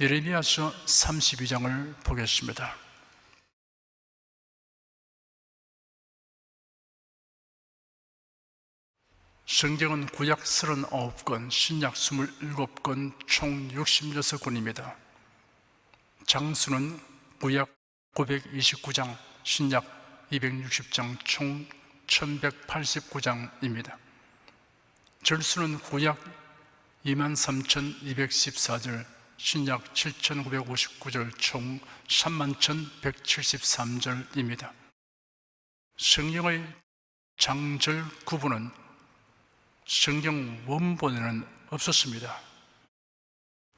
예레미야서 32장을 보겠습니다. 성경은 구약 39권, 신약 27권, 총 66권입니다. 장수는 구약 929장, 신약 260장, 총 1189장입니다. 절수는 구약 23,214절, 신약 7,959절, 총 31,173절입니다. 성경의 장절 구분은 성경 원본에는 없었습니다.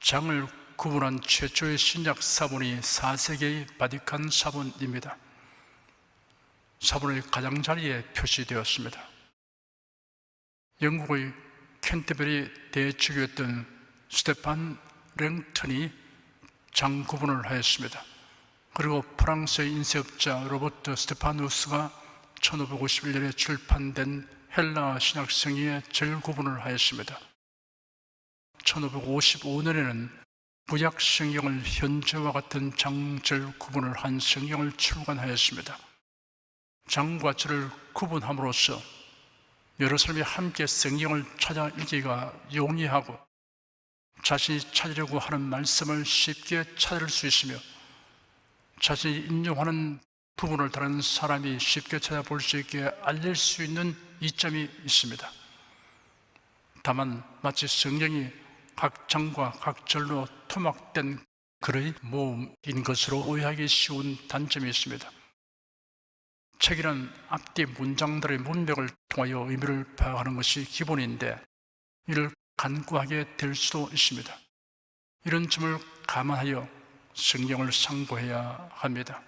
장을 구분한 최초의 신약 사본이 4세기의 바티칸 사본입니다. 사본의 가장자리에 표시되었습니다. 영국의 캔터베리 대주교였던 스테판 랭턴이 장 구분을 하였습니다. 그리고 프랑스의 인쇄업자 로버트 스테파누스가 1551년에 출판된 헬라 신학 성의의 절 구분을 하였습니다. 1555년에는 구약 성경을 현재와 같은 장절 구분을 한 성경을 출간하였습니다. 장과 절을 구분함으로써 여러 사람이 함께 성경을 찾아 읽기가 용이하고 자신이 찾으려고 하는 말씀을 쉽게 찾을 수 있으며 자신이 인용하는 부분을 다른 사람이 쉽게 찾아볼 수 있게 알릴 수 있는 이점이 있습니다. 다만 마치 성경이 각 장과 각 절로 토막된 글의 모음인 것으로 오해하기 쉬운 단점이 있습니다. 책이란 앞뒤 문장들의 문맥을 통하여 의미를 파악하는 것이 기본인데 이를 간과하게 될 수도 있습니다. 이런 점을 감안하여 성경을 상고해야 합니다.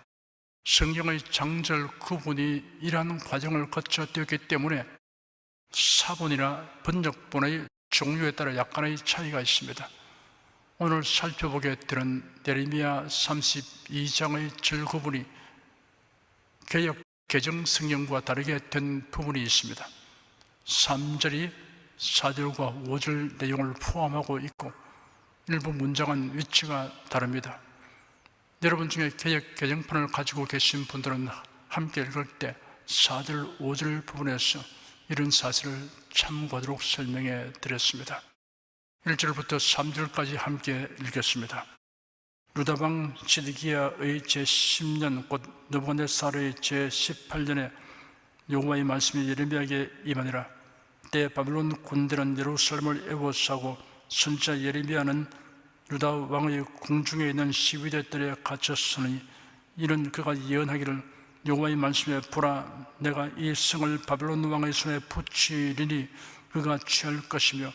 성경의 장절 구분이 이러한 과정을 거쳐 되었기 때문에 사본이나 번역본의 종류에 따라 약간의 차이가 있습니다. 오늘 살펴보게 되는 예레미야 32장의 절 구분이 개역 개정 성경과 다르게 된 부분이 있습니다. 3절이 4절과 5절 내용을 포함하고 있고 일부 문장은 위치가 다릅니다. 여러분 중에 개혁 개정판을 가지고 계신 분들은 함께 읽을 때 4절, 5절 부분에서 이런 사실을 참고하도록 설명해 드렸습니다. 1절부터 3절까지 함께 읽겠습니다. 루다방 시드기야의 제10년 곧 느부갓네살의 제18년에 여호와의 말씀이 예레미야에게 임하니라 때 바벨론 군대는 예루살렘을 에워싸고 선자 예레미야는 유다 왕의 궁중에 있는 시위대 뜰에 갇혔으니 이는 그가 예언하기를 여호와의 말씀에 보라 내가 이 성을 바벨론 왕의 손에 붙이리니 그가 취할 것이며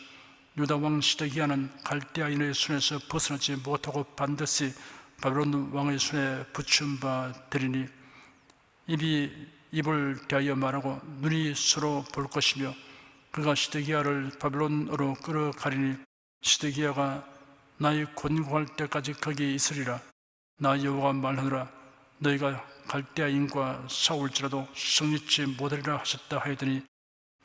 유다 왕 시드기야는 갈대아인의 손에서 벗어나지 못하고 반드시 바벨론 왕의 손에 붙임 바 되리니 입이 입을 대하여 말하고 눈이 서로 볼 것이며 그가 시드기야를 바벨론으로 끌어가리니 시드기야가 나의 권고할 때까지 거기 있으리라. 나 여호와가 말하노라. 너희가 갈대아인과 싸울지라도 성리치 못하리라 하셨다 하였더니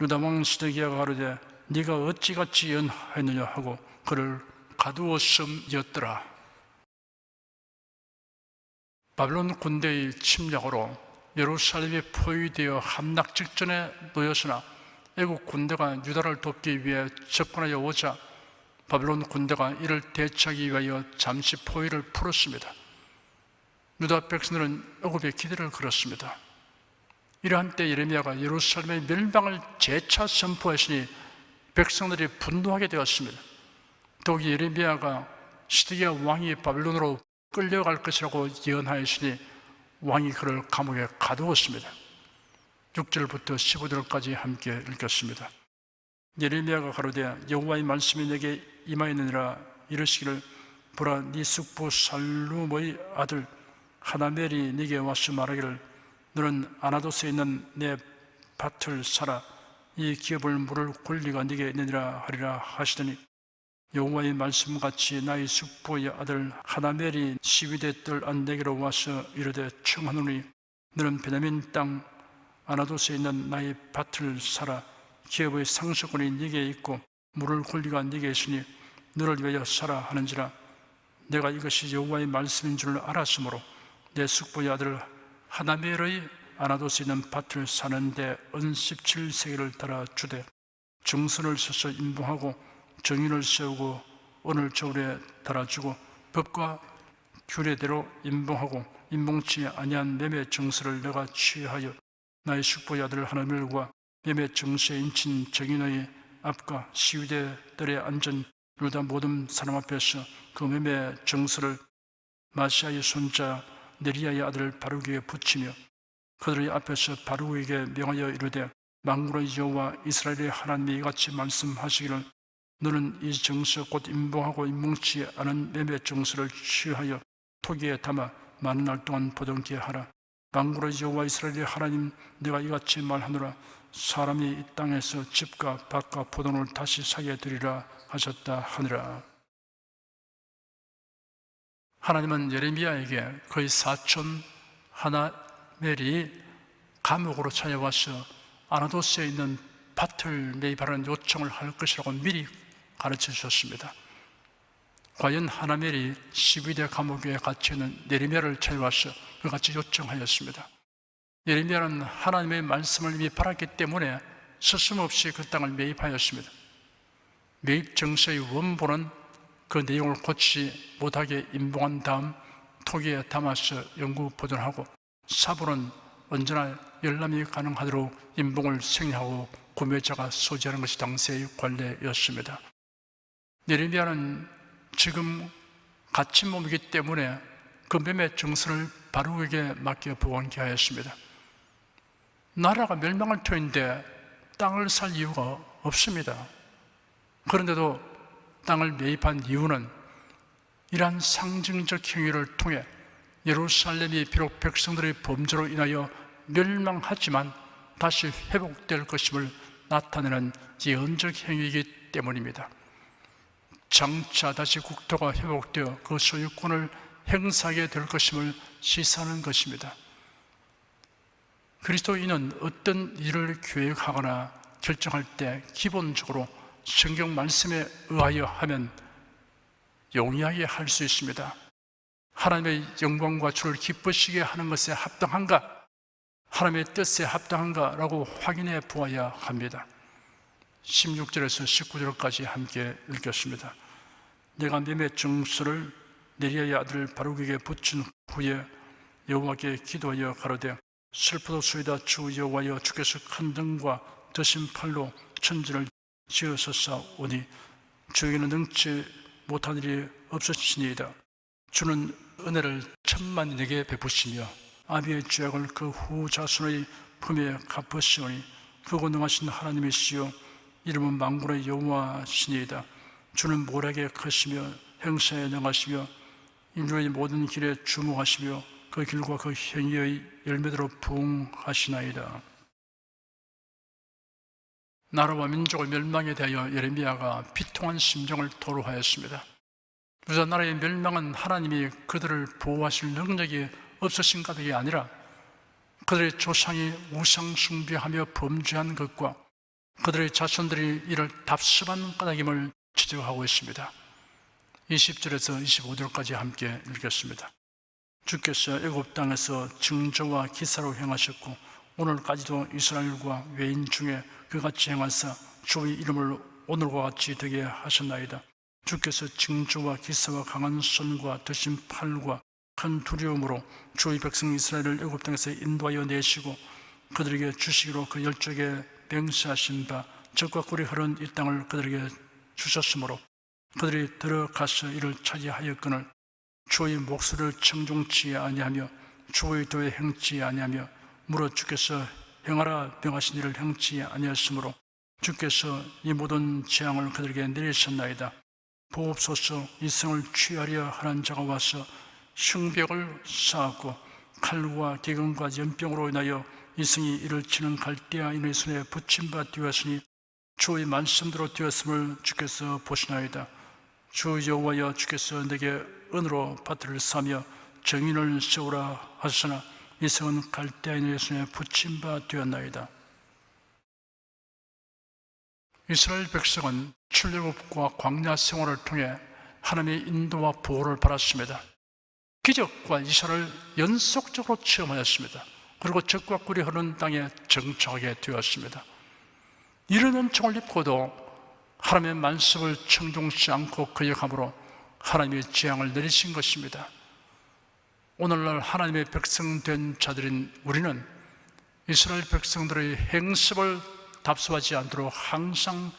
유다왕 시드기야가 가로되 네가 어찌같이 연하였느냐 하고 그를 가두었음이었더라. 바벨론 군대의 침략으로 예루살렘이 포위되어 함락 직전에 놓였으나 애국 군대가 유다를 돕기 위해 접근하여 오자 바벨론 군대가 이를 대처하기 위하여 잠시 포위를 풀었습니다. 유다 백성들은 애굽에 기대를 걸었습니다. 이러한 때 예레미야가 예루살렘의 멸망을 재차 선포하시니 백성들이 분노하게 되었습니다. 더욱이 예레미야가 시드기야 왕이 바벨론으로 끌려갈 것이라고 예언하였으니 왕이 그를 감옥에 가두었습니다. 6절부터 15절까지 함께 읽겠습니다. 예레미야가 가로되 여호와의 말씀이 내게 임하였느니라 이르시기를 보라 네 숙부 살룸의 아들 하나멜이 네게 와서 말하기를 너는 아나도스에 있는 내 밭을 사라 이 기업을 물을 권리가 네게 있느니라 하리라 하시더니 여호와의 말씀같이 나의 숙부의 아들 하나멜이 시위대 뜰 안 내게로 와서 이르되 청하노니 너는 베냐민 땅 아나도스에 있는 나의 밭을 사라. 기업의 상속권이 네게 있고 물을 권리가 네게 있으니 너를 위하여 살아 하는지라. 내가 이것이 여호와의 말씀인 줄 알았으므로 내 숙부의 아들 하나멜의 아나도스 있는 밭을 사는데 은 17세기를 따라 주되 정선을 서서 임봉하고 정인을 세우고 오늘 겨울에 달아주고 법과 규례대로 임봉하고 임봉치 아니한 매매 정서를 내가 취하여 나의 숙부의 아들 하나멜과 매매 정서에 인친 정인의 앞과 시위대들의 안전 유다 모든 사람 앞에서 그 매매 정서를 마시아의 손자 네리아의 아들 바루기에 붙이며 그들의 앞에서 바루기에게 명하여 이르되 망군의 여호와 이스라엘의 하나님이 이같이 말씀하시기를 너는 이 정서 곧 임봉하고 임봉치 않은 매매 정서를 취하여 토기에 담아 많은 날 동안 보던게 하라 망군의 여호와 이스라엘의 하나님 내가 이같이 말하노라 사람이 이 땅에서 집과 밭과 포도를 다시 사게 되리라 하셨다 하느라 하나님은 예레미야에게 거의 사촌 하나멜이 감옥으로 찾아와서 아나도스에 있는 밭을 매입하라는 요청을 할 것이라고 미리 가르쳐 주셨습니다. 과연 하나멜이 12대 감옥에 갇혀 있는 예레미야를 찾아와서 그같이 요청하였습니다. 예레미야는 하나님의 말씀을 이미 받았기 때문에 스스럼없이 그 땅을 매입하였습니다. 매입 정서의 원본은 그 내용을 고치지 못하게 임봉한 다음 토기에 담아서 연구 보존하고 사본은 언제나 열람이 가능하도록 임봉을 생략하고 구매자가 소지하는 것이 당시의 관례였습니다. 예레미야는 지금 갇힌 몸이기 때문에 그 매매 정선을 바룩에게 맡겨 보관케 하였습니다. 나라가 멸망할 터인데 땅을 살 이유가 없습니다. 그런데도 땅을 매입한 이유는 이러한 상징적 행위를 통해 예루살렘이 비록 백성들의 범죄로 인하여 멸망하지만 다시 회복될 것임을 나타내는 예언적 행위이기 때문입니다. 장차 다시 국토가 회복되어 그 소유권을 행사하게 될 것임을 시사하는 것입니다. 그리스도인은 어떤 일을 계획하거나 결정할 때 기본적으로 성경 말씀에 의하여 하면 용이하게 할 수 있습니다. 하나님의 영광과 주를 기쁘시게 하는 것에 합당한가? 하나님의 뜻에 합당한가라고 확인해 보아야 합니다. 16절에서 19절까지 함께 읽겠습니다. 내가 매매 증서를 네리아의 아들 바룩에게 붙인 후에 여호와께 기도하여 가로되 슬프도소이다 주 여호와여 주께서 큰 등과 드신 팔로 천지를 지으소서오니 주에게는 능치 못한 일이 없으시니이다. 주는 은혜를 천만인에게 베푸시며 아비의 죄악을 그 후 자손의 품에 갚으시오니 그고 능하신 하나님이시여 이름은 망군의 여호와시니이다. 주는 모락에 크시며 행사에 능하시며 인류의 모든 길에 주목하시며 그 길과 그 행위의 열매대로 부응하시나이다 나라와 민족의 멸망에 대하여 예레미야가 비통한 심정을 토로하였습니다. 유다 나라의 멸망은 하나님이 그들을 보호하실 능력이 없으신 까닭이 아니라 그들의 조상이 우상 숭배하며 범죄한 것과 그들의 자손들이 이를 답습한 까닭임을 지적하고 있습니다. 20절에서 25절까지 함께 읽겠습니다. 주께서 애굽 땅에서 증조와 기사로 행하셨고 오늘까지도 이스라엘과 외인 중에 그같이 행하사 주의 이름을 오늘과 같이 되게 하셨나이다. 주께서 징조와 기사와 강한 손과 드신 팔과 큰 두려움으로 주의 백성 이스라엘을 애굽 땅에서 인도하여 내시고 그들에게 주시기로 그 열적에 맹세하신 바 적과 꿀이 흐른 이 땅을 그들에게 주셨으므로 그들이 들어가서 이를 차지하였거늘 주의 목소리를 청종치 아니하며 주의 도에 행치 아니하며 물어 주께서 행하라 명하신 일을 행치 아니하였으므로 주께서 이 모든 재앙을 그들에게 내리셨나이다. 보옵소서 이 성을 취하려 하는 자가 와서 흉벽을 쌓았고 칼과 기근과 연병으로 인하여 이 성이 이를 치는 갈대아인의 손에 붙임 바 되었으니 주의 말씀대로 되었음을 주께서 보시나이다 주 여호와여 주께서 내게 은으로 밭을 사며 정인을 세우라 하셨으나 이 성은 갈대아인의 손에 붙임 바 되었나이다 이스라엘 백성은 출애굽과 광야 생활을 통해 하나님의 인도와 보호를 받았습니다. 기적과 이사를 연속적으로 체험하였습니다. 그리고 적과 꿀이 흐르는 땅에 정착하게 되었습니다. 이런 은총을 입고도 하나님의 말씀을 청종치 않고 거역함으로 하나님의 재앙을 내리신 것입니다. 오늘날 하나님의 백성 된 자들인 우리는 이스라엘 백성들의 행습을 답습하지 않도록 항상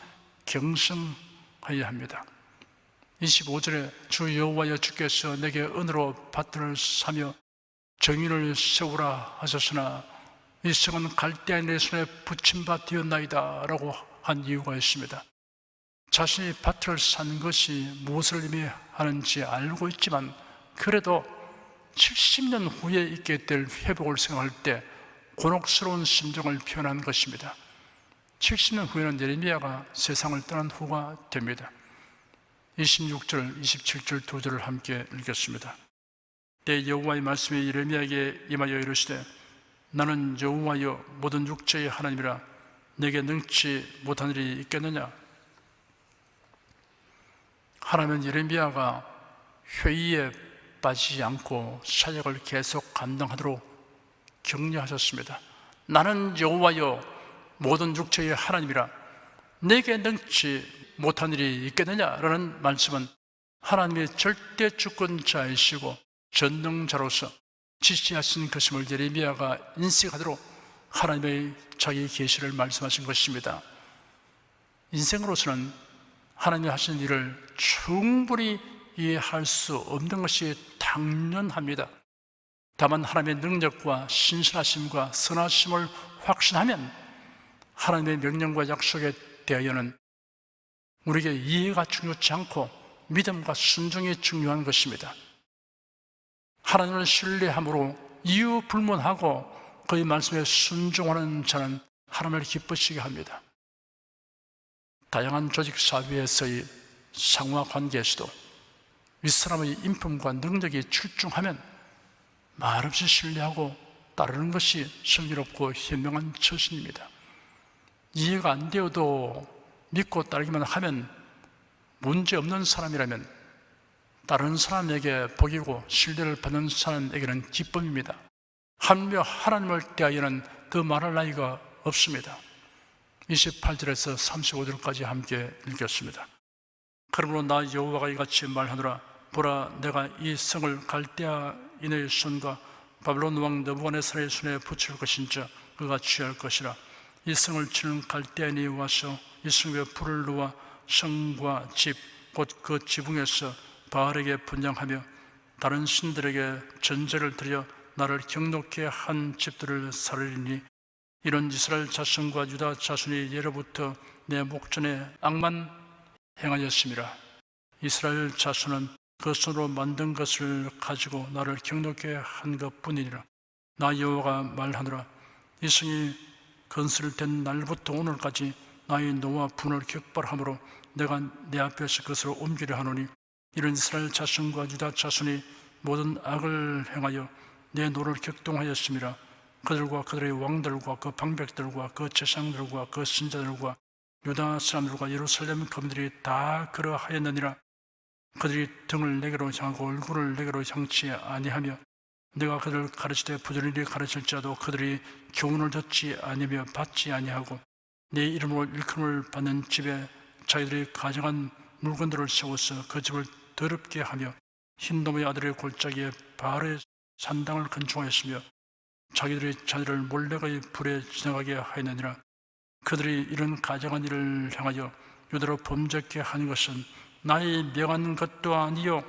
경성하여야 합니다. 25절에 주 여호와여 주께서 내게 은으로 밭들을 사며 정인을 세우라 하셨으나 이 성은 갈대아 내 손에 붙임 바 되었나이다 라고 한 이유가 있습니다. 자신이 밭을 산 것이 무엇을 의미하는지 알고 있지만 그래도 70년 후에 있게 될 회복을 생각할 때 곤혹스러운 심정을 표현한 것입니다. 70년 후에는 예레미야가 세상을 떠난 후가 됩니다. 26절, 27절 두 절을 함께 읽겠습니다. 때 여호와의 말씀이 예레미야에게 임하여 이르시되 나는 여호와여 모든 육체의 하나님이라 내게 능치 못한 일이 있겠느냐 하나님은 예레미야가 회의에 빠지지 않고 사역을 계속 감당하도록 격려하셨습니다. 나는 여호와여 모든 육체의 하나님이라 내게 능치 못한 일이 있겠느냐라는 말씀은 하나님의 절대 주권자이시고 전능자로서 지시하신 것임을 예레미야가 인식하도록 하나님의 자기 계시를 말씀하신 것입니다. 인생으로서는 하나님이 하신 일을 충분히 이해할 수 없는 것이 당연합니다. 다만 하나님의 능력과 신실하심과 선하심을 확신하면 하나님의 명령과 약속에 대하여는 우리에게 이해가 중요치 않고 믿음과 순종이 중요한 것입니다. 하나님을 신뢰함으로 이유 불문하고 그의 말씀에 순종하는 자는 하나님을 기쁘시게 합니다. 다양한 조직 사회에서의 상호와 관계에서도 윗사람의 인품과 능력이 출중하면 말없이 신뢰하고 따르는 것이 슬기롭고 현명한 처신입니다. 이해가 안 되어도 믿고 따르기만 하면 문제 없는 사람이라면 다른 사람에게 복이고 신뢰를 받는 사람에게는 기쁨입니다. 하며 하나님을 대하여는 더 말할 나이가 없습니다. 28절에서 35절까지 함께 읽겠습니다. 그러므로 나 여호와가 이같이 말하노라 보라 내가 이 성을 갈대아인의 손과 바벨론 왕 느부갓네살의 손에 붙일 것인지 그가 취할 것이라 이 성을 치는 갈대아인이 와서 이 성에 불을 놓아 성과 집 곧 그 지붕에서 바알에게 분양하며 다른 신들에게 전제를 드려 나를 경록케 한 집들을 살리니 이런 이스라엘 자손과 유다 자손이 예로부터 내 목전에 악만 행하였습니다. 이스라엘 자손은 그 손으로 만든 것을 가지고 나를 경록케 한 것뿐이니라. 나 여호와가 말하노라. 이 성이 건설된 날부터 오늘까지 나의 노와 분을 격발함으로 내가 내 앞에서 그것을 옮기려 하노니 이런 이스라엘 자손과 유다 자손이 모든 악을 행하여 내 노를 격동하였습니다. 그들과 그들의 왕들과 그 방백들과 그 재상들과 그 신자들과 유다 사람들과 예루살렘 거민들이 다 그러하였느니라. 그들이 등을 내게로 향하고 얼굴을 내게로 향치 아니하며 내가 그들을 가르치되 부지런히 가르칠지라도 그들이 교훈을 듣지 아니며 받지 아니하고 내 이름으로 일컬음을 받는 집에 자기들이 가져간 물건들을 세워서 그 집을 더럽게 하며 흰놈의 아들의 골짜기에 바알의 산당을 건축하였으며 자기들의 자녀를 몰래의 불에 지나가게 하였느니라 그들이 이런 가정한 일을 향하여 유대로 범죄케 한 것은 나의 명한 것도 아니요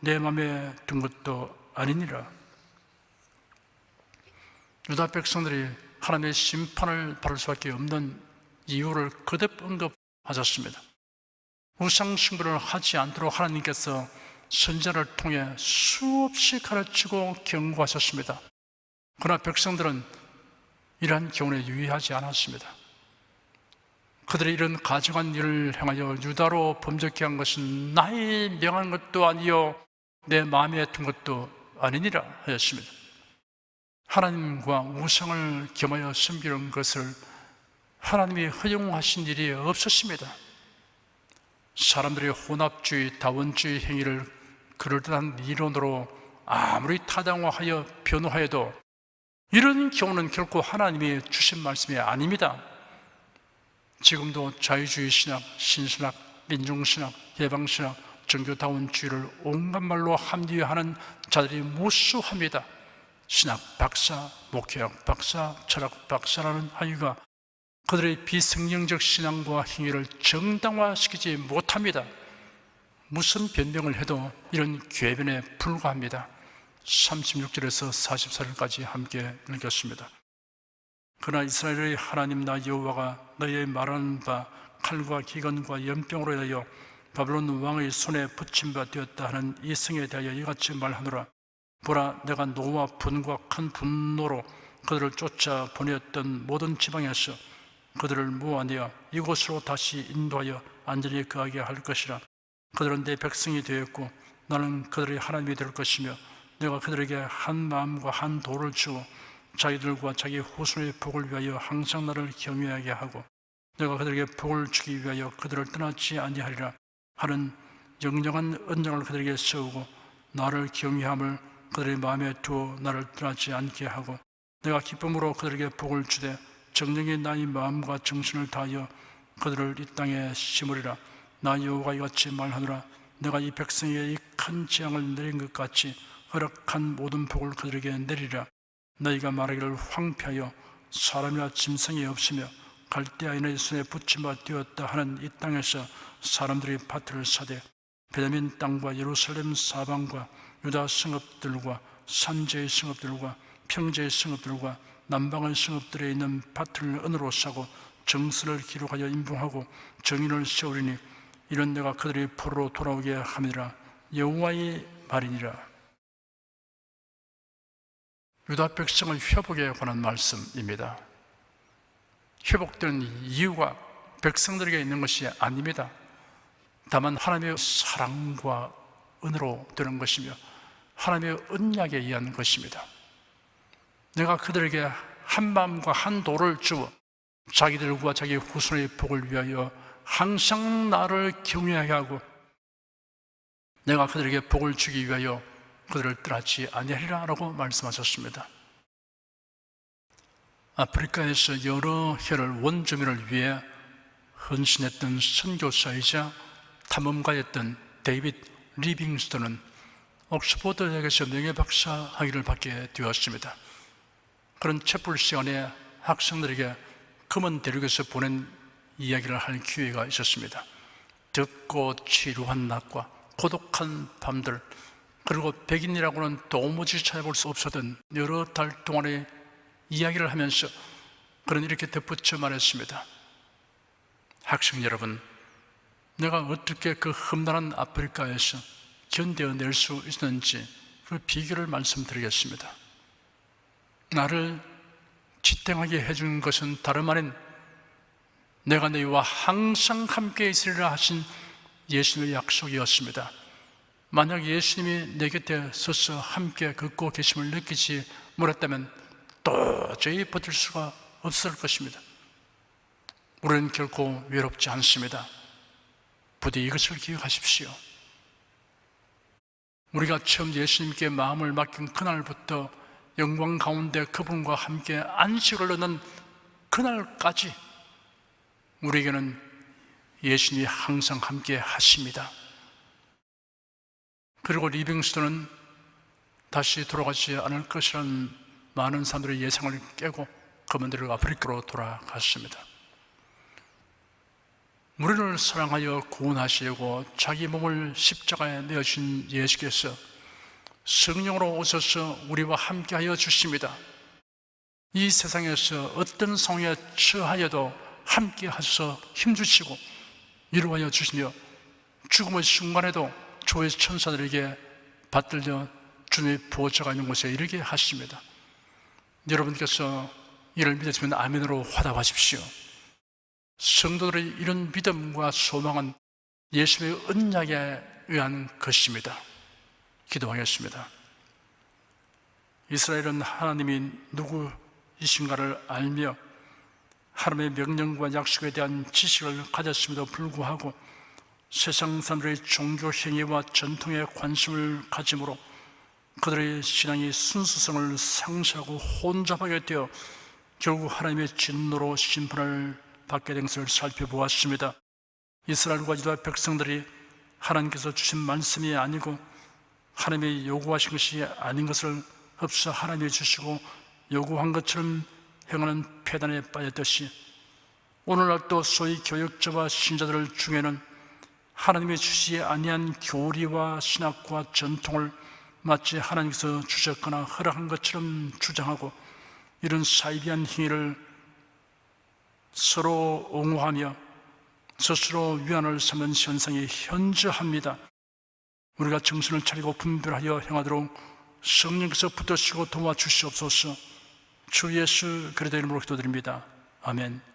내 맘에 든 것도 아니니라 유다 백성들이 하나님의 심판을 받을 수밖에 없는 이유를 거듭 언급하셨습니다. 우상 숭배를 하지 않도록 하나님께서 선자를 통해 수없이 가르치고 경고하셨습니다. 그러나 백성들은 이러한 교훈에 유의하지 않았습니다. 그들이 이런 가정한 일을 행하여 유다로 범죄케 한 것은 나의 명한 것도 아니요 내 마음에 든 것도 아니니라 하였습니다. 하나님과 우상을 겸하여 섬기는 것을 하나님이 허용하신 일이 없었습니다. 사람들의 혼합주의, 다원주의 행위를 그럴듯한 이론으로 아무리 타당화하여 변호하여도 이런 경우는 결코 하나님이 주신 말씀이 아닙니다. 지금도 자유주의 신학, 신신학, 민중신학, 예방신학, 종교다원주의를 온갖 말로 합리화하는 자들이 무수합니다. 신학 박사, 목회학 박사, 철학 박사라는 아이가 그들의 비성경적 신앙과 행위를 정당화시키지 못합니다. 무슨 변명을 해도 이런 궤변에 불과합니다. 36절에서 44절까지 함께 읽겠습니다. 그러나 이스라엘의 하나님 나 여호와가 너희의 말하는 바 칼과 기근과 연병으로 인하여 바벨론 왕의 손에 붙임 바 되었다 하는 이 성에 대하여 이같이 말하노라 보라 내가 노와 분과 큰 분노로 그들을 쫓아 보내었던 모든 지방에서 그들을 모아내어 이곳으로 다시 인도하여 안전히 거하게 할 것이라 그들은 내 백성이 되었고 나는 그들의 하나님이 될 것이며 내가 그들에게 한 마음과 한 도를 주고 자기들과 자기 후손의 복을 위하여 항상 나를 경외하게 하고 내가 그들에게 복을 주기 위하여 그들을 떠나지 아니하리라 하는 영영한 언장을 그들에게 세우고 나를 경외함을 그들의 마음에 두어 나를 떠나지 않게 하고 내가 기쁨으로 그들에게 복을 주되 정령이 나의 마음과 정신을 다하여 그들을 이 땅에 심으리라. 나 여호와 이같이 말하노라. 내가 이 백성에게 이 큰 재앙을 내린 것 같이 허락한 모든 복을 그들에게 내리라. 너희가 말하기를 황폐하여 사람이나 짐승이 없으며 갈대아인의 손에 붙임바 되었다 하는 이 땅에서 사람들이 밭을 사되 베냐민 땅과 예루살렘 사방과 유다 성읍들과 산지의 성읍들과 평지의 성읍들과 남방의 성읍들에 있는 밭을 은으로 사고 정수를 기록하여 인봉하고 정인을 세우리니 이런 내가 그들이 포로로 돌아오게 함이라. 여호와의 말이니라 유다 백성의 회복에 관한 말씀입니다. 회복되는 이유가 백성들에게 있는 것이 아닙니다. 다만 하나님의 사랑과 은혜로 되는 것이며 하나님의 언약에 의한 것입니다. 내가 그들에게 한 마음과 한 도를 주어 자기들과 자기 후손의 복을 위하여 항상 나를 경외하게 하고 내가 그들에게 복을 주기 위하여 그들을 떠나지 아니하리라라고 말씀하셨습니다. 아프리카에서 여러 해를 원주민을 위해 헌신했던 선교사이자 탐험가였던 데이빗 리빙스턴은 옥스포드 대학에서 명예박사 학위를 받게 되었습니다. 그런 채플 시간에 학생들에게 금은 대륙에서 보낸 이야기를 할 기회가 있었습니다. 듣고 지루한 낮과 고독한 밤들, 그리고 백인이라고는 도무지 찾아볼 수 없었던 여러 달 동안의 이야기를 하면서 그런 이렇게 덧붙여 말했습니다. 학생 여러분, 내가 어떻게 그 험난한 아프리카에서 견뎌낼 수 있었는지 그 비결을 말씀드리겠습니다. 나를 지탱하게 해준 것은 다름 아닌 내가 너희와 항상 함께 있으리라 하신 예수님의 약속이었습니다. 만약 예수님이 내 곁에 서서 함께 걷고 계심을 느끼지 못했다면 도저히 버틸 수가 없을 것입니다. 우리는 결코 외롭지 않습니다. 부디 이것을 기억하십시오. 우리가 처음 예수님께 마음을 맡긴 그날부터 영광 가운데 그분과 함께 안식을 얻는 그날까지 우리에게는 예수님이 항상 함께 하십니다. 그리고 리빙스턴은 다시 돌아가지 않을 것이라는 많은 사람들의 예상을 깨고 그분들을 아프리카로 돌아갔습니다. 우리를 사랑하여 구원하시고 자기 몸을 십자가에 내어준 예수께서 성령으로 오셔서 우리와 함께하여 주십니다. 이 세상에서 어떤 상황에 처하여도 함께 하셔서 힘주시고 위로하여 주시며 죽음의 순간에도 조의 천사들에게 받들려 주님의 보호자가 있는 곳에 이르게 하십니다. 여러분께서 이를 믿으시면 아멘으로 화답하십시오. 성도들의 이런 믿음과 소망은 예수의 언약에 의한 것입니다. 기도하겠습니다. 이스라엘은 하나님이 누구이신가를 알며 하나님의 명령과 약속에 대한 지식을 가졌음에도 불구하고 세상 사람들의 종교 행위와 전통에 관심을 가짐으로 그들의 신앙이 순수성을 상실하고 혼잡하게 되어 결국 하나님의 진노로 심판을 받게 된 것을 살펴보았습니다. 이스라엘과 유다 백성들이 하나님께서 주신 말씀이 아니고 하나님이 요구하신 것이 아닌 것을 흡수 하나님이 주시고 요구한 것처럼 행하는 폐단에 빠졌듯이 오늘날도 소위 교역자와 신자들 중에는 하나님이 주시지 아니한 교리와 신학과 전통을 마치 하나님께서 주셨거나 허락한 것처럼 주장하고 이런 사이비한 행위를 서로 옹호하며 스스로 위안을 삼는 현상이 현저합니다. 우리가 정신을 차리고 분별하여 행하도록 성령께서 붙드시고 도와주시옵소서 주 예수 그리스도 이름으로 기도드립니다. 아멘.